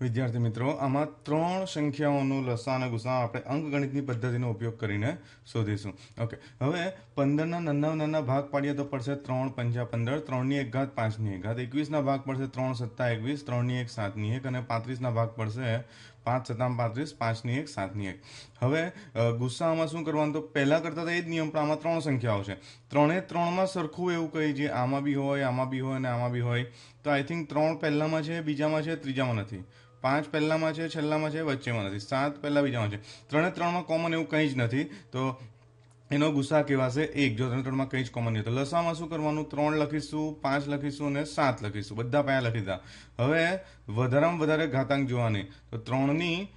વિદ્યાર્થી મિત્રો, આમાં ત્રણ સંખ્યાઓનું લસા અને ગુસા આપણે અંકગણિતની પદ્ધતિનો ઉપયોગ કરીને શોધીશું. ઓકે હવે પંદરના નાના નાના ભાગ પાડીએ તો પડશે ત્રણ પંચા પંદર, ત્રણની એક ઘાત પાંચની એક ઘાત એકવીસના ભાગ પડશે ત્રણ સત્તા એકવીસ, ત્રણની એક સાતની એક અને પાંત્રીસના ભાગ પડશે પાંચ સત્તામાં પાંત્રીસ, પાંચની એક સાતની એક. હવે ગુસ્સામાં શું કરવાનું? તો પહેલાં કરતાં તો એ જ નિયમ, પણ આમાં ત્રણ સંખ્યાઓ છે. ત્રણે ત્રણમાં સરખું એવું કહી જે આમાં બી હોય, આમાં બી હોય અને આમાં બી હોય. તો આઈ થિંક ત્રણ પહેલામાં છે, બીજામાં છે, ત્રીજામાં નથી. પાંચ પહેલાંમાં છે, છેલ્લામાં છે, વચ્ચેમાં નથી. સાત પહેલાં બીજામાં છે. ત્રણે ત્રણમાં કોમન એવું કંઈ જ નથી. તો એનો ગુસ્સા કહેવાશે એક. જો ત્રણ ત્રણમાં કંઈ જ કોમન નહીં તો લસામાં શું કરવાનું? ત્રણ લખીશું, પાંચ લખીશું અને સાત લખીશું. બધા પાયા લખી દીધા. હવે વધારામાં વધારે ઘાતાંક જોવાની. તો ત્રણની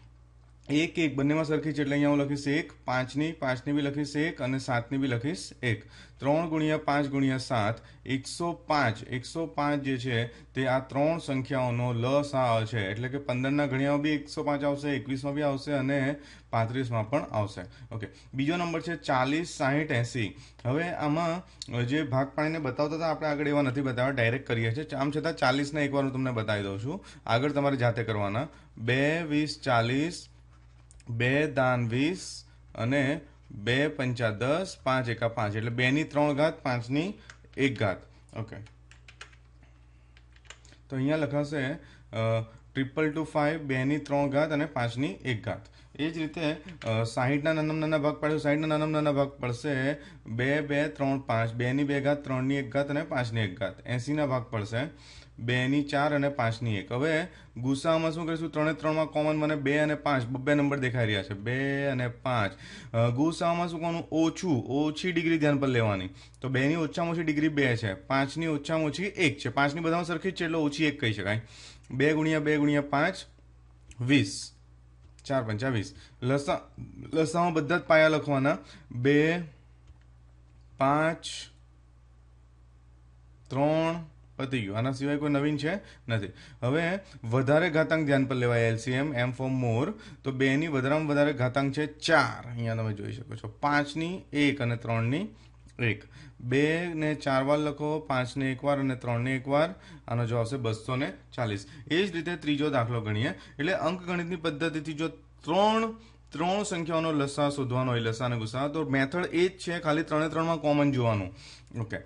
એક એક, બંનેમાં સરખી છે એટલે અહીંયા હું લખીશ એક, પાંચની પાંચની બી લખીશ એક અને સાતની બી લખીશ એક. ત્રણ ગુણ્યા પાંચ ગુણ્યા સાત, એકસો પાંચ. એકસો પાંચ જે છે તે આ ત્રણ સંખ્યાઓનો લસા છે. એટલે કે પંદરના ઘડિયામાં બી એકસો પાંચ આવશે, એકવીસમાં બી આવશે અને પાંત્રીસમાં પણ આવશે. ઓકે. બીજો નંબર છે ચાલીસ, સાહીઠ, એંસી. હવે આમાં જે ભાગ પાણીને બતાવતા હતા, આપણે આગળ એવા નથી બતાવ્યા ડાયરેક્ટ કરીએ છીએ. આમ છતાં ચાલીસને એકવાર હું તમને બતાવી દઉં છું. આગળ તમારે જાતે કરવાના. બે, વીસ, ચાલીસ બે દાન વીસ અને બે પંચા દસ, પાંચ એકા પાંચ. એટલે બેની ત્રણ ઘાત, પાંચની એક ઘાત. ઓકે તો અહીંયા લખાશે ટ્રિપલ ટુ ફાઇવ બેની ત્રણ ઘાત અને પાંચની એક ઘાત. એ જ રીતે સાહીઠના નાના નાના ભાગ પાડશે સાહીઠના નાના નાના ભાગ પડશે બે બે, ત્રણ, પાંચ. બેની બે ઘાત, ત્રણની એક ઘાત અને પાંચની એક ઘાત. એંસીના ભાગ પડશે, બેની ચાર અને પાંચની એક. હવે ગુસ્સામાં શું કરીશું? ત્રણે ત્રણમાં કોમન મને બે અને પાંચ, બબ્બે નંબર દેખાઈ રહ્યા છે. બે અને પાંચ. ગુસ્સામાં શું કોનું ઓછું, ઓછી ડિગ્રી ધ્યાન પર લેવાની. તો બેની ઓછામાં ઓછી ડિગ્રી બે છે. પાંચની ઓછામાં ઓછી એક છે. પાંચની બધામાં સરખી જ છે, એટલે ઓછી એક કહી શકાય. બે ગુણ્યા બે ગુણ્યા પાંચ, વીસ. ચાર પંચા વીસ. લસા, લસામાં બધા જ પાયા લખવાના. બે, પાંચ, ત્રણ, પતી ગયું. આના સિવાય કોઈ નવીન છે નથી. હવે વધારે ઘાતાંક ધ્યાન પર લેવાય એલસીએમ, એમ ફોર મોર. તો બેની વધારેમાં વધારે ઘાતાંક છે ચાર. અહીંયા તમે જોઈ શકો છો. પાંચની એક અને ત્રણની એક. બે ને ચાર વાર લખો પાંચને એક વાર અને ત્રણને એક વાર. આનો જવાબ આવશે બસો ને ચાલીસ. એ જ રીતે ત્રીજો દાખલો ગણીએ. એટલે અંકગણિતની પદ્ધતિથી જો ત્રણ ત્રણ સંખ્યાઓનો લસા શોધવાનો હોય લસા અને ગુસા તો મેથડ એ જ છે, ખાલી ત્રણે ત્રણમાં કોમન જોવાનું. ઓકે.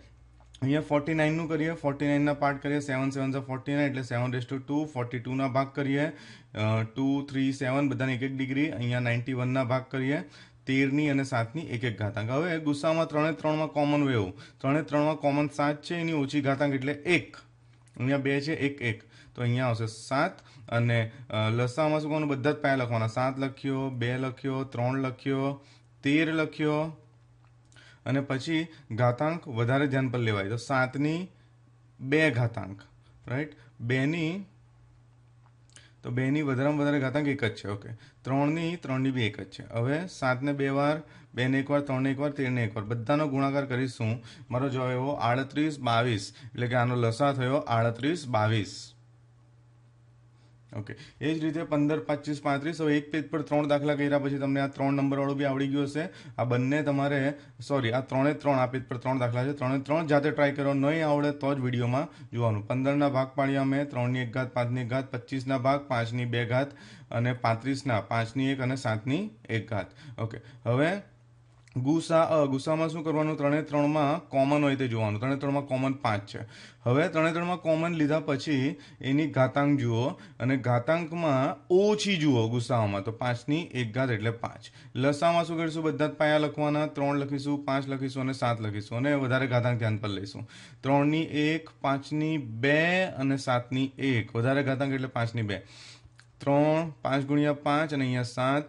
અહીંયા ફોર્ટી નાઇનનું કરીએ. ફોર્ટી નાઇનના પાર્ટ કરીએ. સેવન સેવન ફોર્ટી નાઇન એટલે સેવન ડેસ ટુ ટુ ફોર્ટી ટુના ભાગ કરીએ. ટુ થ્રી સેવન બધાની એક એક ડિગ્રી અહીંયા નાઇન્ટી વનના ભાગ કરીએ. તેરની અને સાતની એક એક ઘાતાંક. હવે ગુસ્સામાં ત્રણે ત્રણમાં કોમન વેવ ત્રણે ત્રણમાં કોમન સાત છે, એની ઓછી ઘાતાંક એટલે એક. અહીંયા બે છે એક એક તો અહીંયા આવશે સાત અને લસામાં શું કરવાનું? બધા જ પાયા લખવાના. સાત લખ્યો, બે લખ્યો, ત્રણ લખ્યો, તેર લખ્યો. અને પછી ઘાતાંક વધારે ધ્યાન પર લેવાય. તો સાતની બે ઘાતાંક. રાઈટ બેની તો બેની વધારેમાં વધારે ઘાતાંક એક જ છે ઓકે ત્રણની ત્રણની બી એક જ છે. હવે સાતને બે વાર, બેને એક વાર, ત્રણને એક વાર, તેરને એક વાર. બધાનો ગુણાકાર કરીશું. મારો જવાબ એવો આડત્રીસ બાવીસ, એટલે કે આનો લસા થયો આડત્રીસ બાવીસ. ઓકે એ જ રીતે પંદર, પચીસ, પાંત્રીસ, હવે એક પેજ પર ત્રણ દાખલા કર્યા પછી તમને આ ત્રણ નંબરવાળો બી આવડી ગયો હશે. આ બંને તમારે સોરી આ ત્રણે ત્રણ, આ પેજ પર ત્રણ દાખલા છે. ત્રણે ત્રણ જાતે ટ્રાય કરો, નહીં આવડે તો જ વિડીયોમાં જોવાનું. પંદરના ભાગ પાડ્યા અમે, ત્રણની એક ઘાત, પાંચની ઘાત, પચીસના ભાગ, પાંચની બે ઘાત અને પાંત્રીસના, પાંચની એક અને સાતની એક ઘાત. ઓકે હવે ગુસા ગુસામાં શું કરવાનું? ત્રણે ત્રણમાં કોમન હોય તે જોવાનું. ત્રણે ત્રણમાં કોમન પાંચ છે. હવે ત્રણે ત્રણમાં કોમન લીધા પછી એની ઘાતાંક જુઓ અને ઘાતાંકમાં ઓછી જુઓ ગુસામાં તો પાંચની એક ઘાત એટલે પાંચ. લસામાં શું કરીશું? બધા જ પાયા લખવાના. ત્રણ લખીશું, પાંચ લખીશું અને સાત લખીશું. અને વધારે ઘાતાંક ધ્યાન પર લઈશું. ત્રણની એક, પાંચની બે અને સાતની એક. વધારે ઘાતાંક એટલે પાંચની બે. ત્રણ, પાંચ ગુણ્યા પાંચ અને અહીંયા સાત.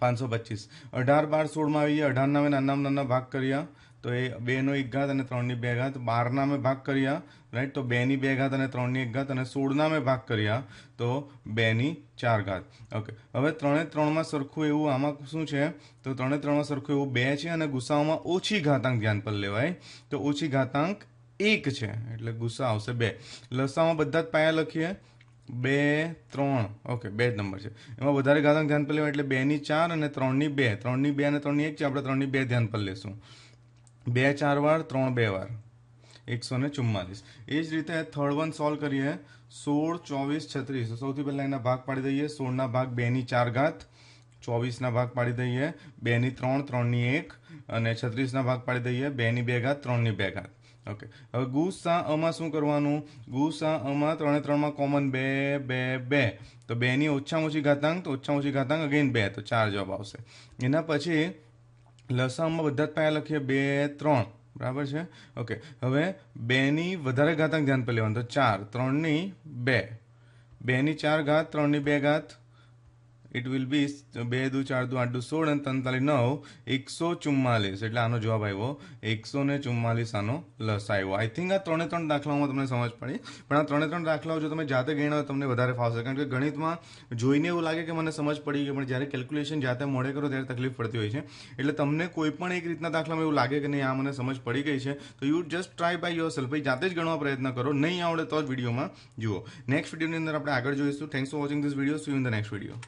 પાંચસો પચીસ. અઢાર બાર સોળમાં આવી જાય અઢારના મેં નાના નાના ભાગ કર્યા. તો એ બેનો એક ઘાત અને ત્રણની બે ઘાત. બારના મેં ભાગ કર્યા રાઈટ તો બેની બે ઘાત અને ત્રણની એક ઘાત. અને સોળના મેં ભાગ કર્યા, તો બેની ચાર ઘાત. ઓકે હવે ત્રણે ત્રણમાં સરખું એવું આમાં શું છે? તો ત્રણે ત્રણમાં સરખું એવું બે છે અને ગુસ્સાઓમાં ઓછી ઘાતાંક ધ્યાન પર લેવાય. તો ઓછી ઘાતાંક એક છે, એટલે ગુસ્સા આવશે બે. લસામાં બધા જ પાયા લખીએ. બે, ત્રણ. ઓકે બે જ નંબર છે. એમાં વધારે ઘાતાંક ધ્યાન પર લેવાય એટલે બેની ચાર અને ત્રણની બે. ત્રણની બે અને ત્રણની એક છે, આપણે ત્રણની બે ધ્યાન પર લેશું. બે ચાર વાર, ત્રણ બે વાર. એકસો ને ચુમ્માલીસ એ જ રીતે થર્ડ વન સોલ્વ કરીએ. સોળ, ચોવીસ, છત્રીસ. સૌથી પહેલાં એના ભાગ પાડી દઈએ. સોળના ભાગ બેની ચાર ઘાત. ચોવીસના ભાગ પાડી દઈએ. બેની ત્રણ ત્રણની એક. અને છત્રીસના ભાગ પાડી દઈએ. બેની બે ઘાત ત્રણની બે ઘાત. ઓકે હવે ગુસા અમાં શું કરવાનું? ગુસા અમાં ત્રણે ત્રણમાં કોમન બે બે બે. તો બેની ઓછામાં ઓછી ઘાતાંક, તો ઓછામાં ઓછી ઘાતાંક અગેન બે. તો ચાર જવાબ આવશે. એના પછી લસામાં બધા જ પાયા લખીએ બે, ત્રણ. બરાબર છે? ઓકે હવે બેની વધારે ઘાતાંક ધ્યાન પર લેવાનું. તો ચાર. ત્રણની બે. બેની ચાર ઘાત, ત્રણની બે ઘાત. ઇટ વિલ બી બે દુ ચાર દુ આઠ દુ સોળ અને તંતાલી નવ. એકસો ચુમ્માલીસ. એટલે આનો જવાબ આવ્યો. એકસો ને ચુમ્માલીસ આનો લસ આવ્યો. આઈ થિંક આ ત્રણે ત્રણ દાખલાઓમાં તમને સમજ પડી. પણ આ ત્રણે ત્રણ દાખલાઓ જો તમે જાતે ગણ્યા તમને વધારે ફાવશે. કારણ કે ગણિતમાં જોઈને એવું લાગે કે મને સમજ પડી ગઈ, પણ જ્યારે કેલ્ક્યુલેશન જાતે મોડે કરો ત્યારે તકલીફ પડતી હોય છે. એટલે તમને કોઈ પણ એક રીતના દાખલામાં એવું લાગે કે નહીં, આ મને સમજ પડી ગઈ છે, તો you just try by yourself જાતે જ ગણવા પ્રયત્ન કરો. નહીં આવડે તો જ વિડીયોમાં જુઓ. નેક્સ્ટ વિડીયોની અંદર આપણે આગળ જોઈશું. Thanks for watching this video see you in the next video